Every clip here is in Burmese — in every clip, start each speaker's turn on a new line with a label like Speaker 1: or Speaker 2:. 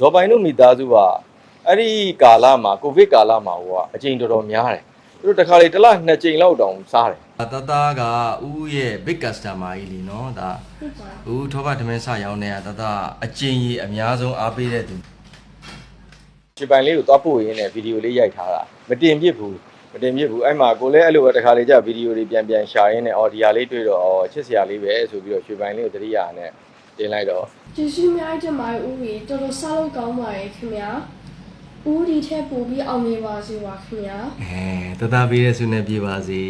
Speaker 1: ဇော်ပိုင်တို့မိသားစုကအဲ့ဒီကာလမှာကိုဗစ်ကာလမှာဟိုကအချိန်တော်တော်များတယ်သူတို့တစ်ခါလေတစ်လနှစ်ကြိမ်လောက်တောင်စားတယ်
Speaker 2: တသားကဦးရဲ့ big customer ကြီးလीနော်ဒါဦးထောပတ်ထမင်းစရောင်းနေတာတသားအကျဉ်းကြီးအများဆုံးအားပေးတဲ့သူ
Speaker 1: ရွှေပိုင်လေးကိုသွားပို့ရင်းနဲ့ဗီဒီယိုလေးရိုက်ထားတာမတင်ပြစ်ဘူးမတင်ပြစ်ဘူးအဲ့မှာကိုလည်းအဲ့လိုပဲတစ်ခါလေကြာဗီဒီယိုတွေပြန်ပြန်ရှာရင်းနဲ့အော်ဒီယာလေးတွေ့တော့အော်ချစ်စရာလေးပဲဆိုပြီးတော့ရွှေပိုင်လေးကိုတတိယနဲ့ တင်လိုက်တော့
Speaker 3: ကျေးဇူးအများကြီးတင်ပါတယ်ဦးကြီးတော်တော်စားလို့ကောင်းပါတယ်ခင်ဗျာဦးဒီထက်ပိုပြီးအောင်မြင်ပါစေပါခင်ဗျာ
Speaker 2: အဲတသားပေးတဲ့ဆုနဲ့ပြေပါစေ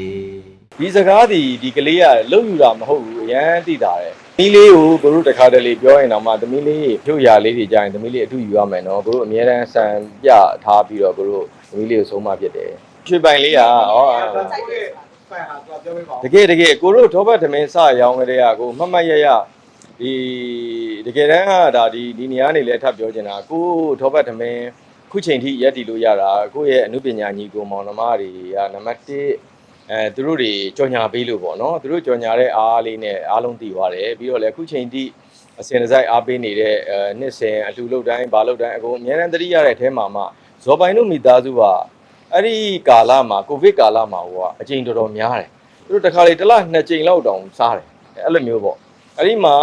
Speaker 1: ဒီစကားဒီဒီကလေးကလုံယူတာမဟုတ်ဘူးအရန်သိတာတယ်သမီးလေးကိုကိုတို့တစ်ခါတလေပြောရင်တော့မှသမီးလေးဖြုတ်ရလေးတွေကြာရင်သမီးလေးအထူးယူရမယ်နော်ကိုတို့အများတန်းဆန်ပြထားပြီးတော့ကိုတို့သမီးလေးကိုဆုံးမဖြစ်တယ်ရွှေပိုင်လေးကဩ
Speaker 4: ဖိုင်ဟာသူပြောပေးပါ
Speaker 1: တကယ်တကယ်ကိုတို့ထောပတ်သမင်းစရောင်းကြတဲ့ကကိုမတ်မတ်ရရ ဒီတကယ်တမ်းကဒါဒီဒီနေရာနေလဲထပ်ပြောချင်တာကိုထောပတ်သမင်းခုချိန်ထိရက်တည်လို့ရတာကိုရဲ့အမှုပညာညီကိုမောင်နှမတွေကနံပါတ်1အဲသူတို့တွေကြော်ညာပေးလို့ပေါ့နော်သူတို့ကြော်ညာတဲ့အားလေးနဲ့အားလုံးတည်သွားတယ်ပြီးတော့လည်းခုချိန်ထိအစင်တစိုက်အားပေးနေတဲ့အဲနှစ်စဉ်အလှူလုပ်တိုင်းဘာလုပ်တိုင်းအကုန်အများတန်းတတိရတဲ့အထဲမှာမှဇော်ပိုင်တို့မိသားစုကအဲ့ဒီကာလမှာကိုဗစ်ကာလမှာဟိုကအချိန်တော်တော်များတယ်သူတို့တစ်ခါလေတစ်လနှစ်ကြိမ်လောက်တောင်စားတယ်အဲ့လိုမျိုးပေါ့ အဲ့ဒီမှာ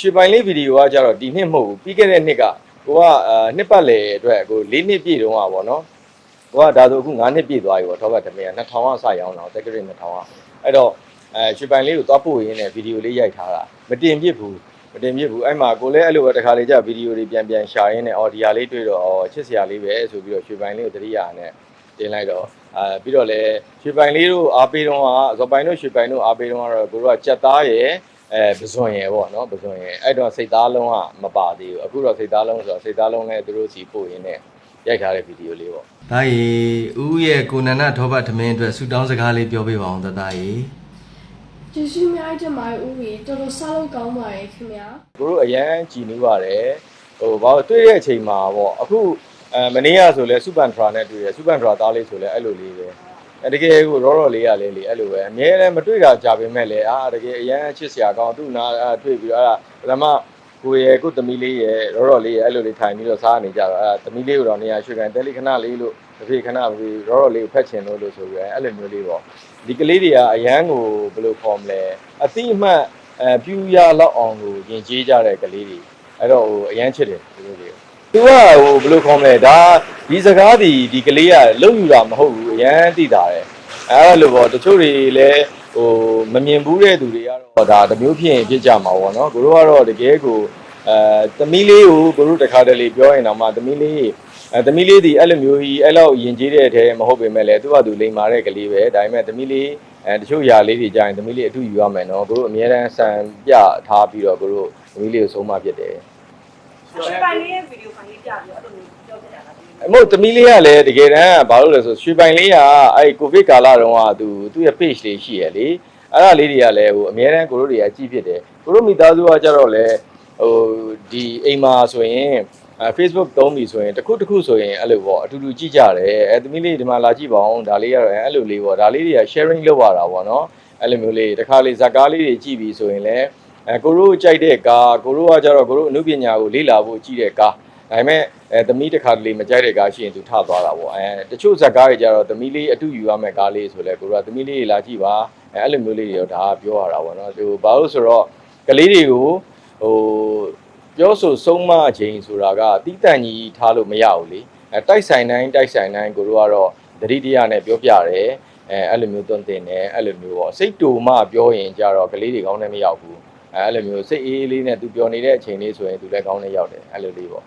Speaker 1: ရွှေပိုင်လေးဗီဒီယိုကကြတော့ဒီနှစ်မဟုတ်ဘူးပြီးခဲ့တဲ့နှစ်ကကိုကအာနှစ်ပတ်လေအတွက်ကို၄နှစ်ပြည့်တုန်းကပေါ့နော်ကိုကဒါဆိုအခု9နှစ်ပြည့်သွားပြီပေါ့ထောပတ်တမင်က2000ကစရောင်းတော့တက်ကရစ်2000ကအဲ့တော့အဲရွှေပိုင်လေးကိုသွားပို့ရင်းနဲ့ဗီဒီယိုလေးရိုက်ထားတာမတင်ပြစ်ဘူးမတင်ပြစ်ဘူးအဲ့မှာကိုလည်းအဲ့လိုပဲတစ်ခါလေကြာဗီဒီယိုတွေပြန်ပြန်ရှာရင်းနဲ့အော်ဒီယာလေးတွေ့တော့အော်ချစ်စရာလေးပဲဆိုပြီးတော့ရွှေပိုင်လေးကိုတတိယနဲ့တင်လိုက်တော့အာပြီးတော့လည်းရွှေပိုင်လေးတို့အားပေးတော့ကဇော်ပိုင်တို့ရွှေပိုင်တို့အားပေးတော့ကတော့ကိုတို့ကကြက်သားရယ် အဲပဇွန်ရယ်ပေါ့နော်ပဇွန်ရယ်အဲ့တော့စိတ်သားလုံးကမပါသေးဘူးအခုတော့စိတ်သားလုံးဆိုတော့စိတ်သားလုံးလည်းသူတို့စီပို့ရင်းနဲ့ရိုက်ထားတဲ့ဗီဒီယိုလေးပေါ့
Speaker 2: ဒါကြီးဦးရဲ့ကိုနန္ဒထောပတ်ထမင်းအတွက်ဆုတောင်းစကားလေးပြောပေးပါအောင်တသားကြီး
Speaker 3: ကျေးဇူးအများကြီးတင်ပါတယ်ဦးကြီးတော်တော်စားလို့ကောင်းပါတယ်ခင်ဗျာ
Speaker 1: ကိုတို့အရန်ကြည်နူးပါတယ်ဟိုဘာလို့တွေ့တဲ့အချိန်မှာပေါ့အခုအဲမနေ့ကဆိုလဲစူပန်ထရာနဲ့တွေ့ရစူပန်ထရာသားလေးဆိုလဲအဲ့လိုလေးပဲအဲ တကယ်ကိုရောရောလေးရလေးလေအဲ့လိုပဲအမြဲတမ်းမတွေ့တာကြာပေမဲ့လည်းအာတကယ်အရန်ချစ်စရာကောင်းသူ့နာအဲတွေ့ပြီးတော့အဲ့ဒါပထမကိုရယ်ကိုသမီးလေးရယ်ရောရောလေးရယ်အဲ့လိုလေးထိုင်ပြီးတော့စားနေကြတော့အဲ့သမီးလေးကိုတော့နေရာရွှေကန်တယ်လီခဏလေးလို့တစ်ဖေခဏပဲရောရောလေးကိုဖက်ချင်လို့လို့ဆိုပြီးအဲ့လိုမျိုးလေးပေါ့ဒီကလေးတွေကအရန်ကိုဘယ်လိုခေါ်မလဲအတိအမှတ်အဲပြူရလောက်အောင်ကိုယဉ်ကျေးကြတဲ့ကလေးတွေအဲ့တော့ဟိုအရန်ချစ်တယ်သူတို့တွေ သူကဟိုဘယ်လိုခေါ်မလဲဒါဒီစကားဒီဒီကလေးကလုံယူတာမဟုတ်ဘူးအရန်သိတာတယ်အဲ့လိုပေါ့တချို့တွေလည်းဟိုမမြင်ဘူးတဲ့သူတွေကတော့ဒါတစ်မျိုးဖြစ်ရင်ဖြစ်ကြမှာပေါ့နော်ကိုတို့ကတော့တကယ်ကိုအဲသမီးလေးကိုကိုတို့တခါတလေပြောရင်တော့မှသမီးလေးအဲသမီးလေးဒီအဲ့လိုမျိုးကြီးအဲ့လောက်ယဉ်ကျေးတဲ့အထဲမဟုတ်ပေမဲ့လည်းသူကသူလိမ်မာတဲ့ကလေးပဲဒါပေမဲ့သမီးလေးအဲတချို့ຢာလေးတွေကြာရင်သမီးလေးအထူးယူရမယ်နော်ကိုတို့အများတန်းဆန်ပြထားပြီးတော့ကိုတို့သမီးလေးကိုဆုံးမဖြစ်တယ်
Speaker 5: ရွှေပိုင် လေးရဲ့ဗီဒီယိုဖိုင်လေးပြပြီးတော့အဲ့လိုမျိုးပြောပြတာလား
Speaker 1: အမို့သမီးလေးကလည်းတကယ်တမ်းဘာလို့လဲဆိုရွှေပိုင်လေးကအဲ့ကိုဗစ်ကာလတုန်းကသူသူ့ရဲ့ page လေးရှိရလေအဲ့ဒါလေးတွေကလည်းဟိုအများတန်းကိုတို့တွေကကြည့်ဖြစ်တယ်ကိုတို့မိသားစုကကြတော့လေဟိုဒီအိမ်မှာဆိုရင်အဲ Facebook သုံးပြီဆိုရင်တစ်ခုတစ်ခုဆိုရင်အဲ့လိုပေါ့အတူတူကြည့်ကြတယ်အဲသမီးလေးဒီမှာလာကြည့်ပါအောင်ဒါလေးကတော့အဲ့လိုလေးပေါ့ဒါလေးတွေက sharing လုပ်ရတာပေါ့နော်အဲ့လိုမျိုးလေးတစ်ခါလေးဇာတ်ကားလေးတွေကြည့်ပြီဆိုရင်လည်း အဲကိုတို့ကြိုက်တဲ့ကားကိုတို့ကကြတော့ကိုတို့အမှုပညာကိုလေ့လာဖို့ကြည့်တဲ့ကားဒါပေမဲ့အဲသမီးတစ်ခါတလေမကြိုက်တဲ့ကားရှိရင်သူထသွားတာပေါ့အဲတချို့ဇက်ကားတွေကြတော့သမီးလေးအတူယူရမယ့်ကားလေးဆိုလဲကိုတို့ကသမီးလေးတွေလာကြည့်ပါအဲအဲ့လိုမျိုးလေးတွေတော့ဒါကပြောရတာပေါ့နော်သူဘာလို့ဆိုတော့ကလေးတွေကိုဟိုပြောဆိုဆုံးမခြင်းဆိုတာကတီးတန့်ကြီးထားလို့မရဘူးလေအဲတိုက်ဆိုင်တိုင်းတိုက်ဆိုင်တိုင်းကိုတို့ကတော့တတိတရားနဲ့ပြောပြတယ်အဲအဲ့လိုမျိုးသွန်သင်တယ်အဲ့လိုမျိုးပေါ့စိတ်တူမှပြောရင်ကြတော့ကလေးတွေကောင်းနေမရောက်ဘူး အဲအဲ့လိုမျိုးစိတ်အေးအေးလေးနဲ့သူပြောနေတဲ့အချိန်လေးဆိုရင်သူလည်းကောင်းနေရောက်တယ်အဲ့လိုလေးပေါ့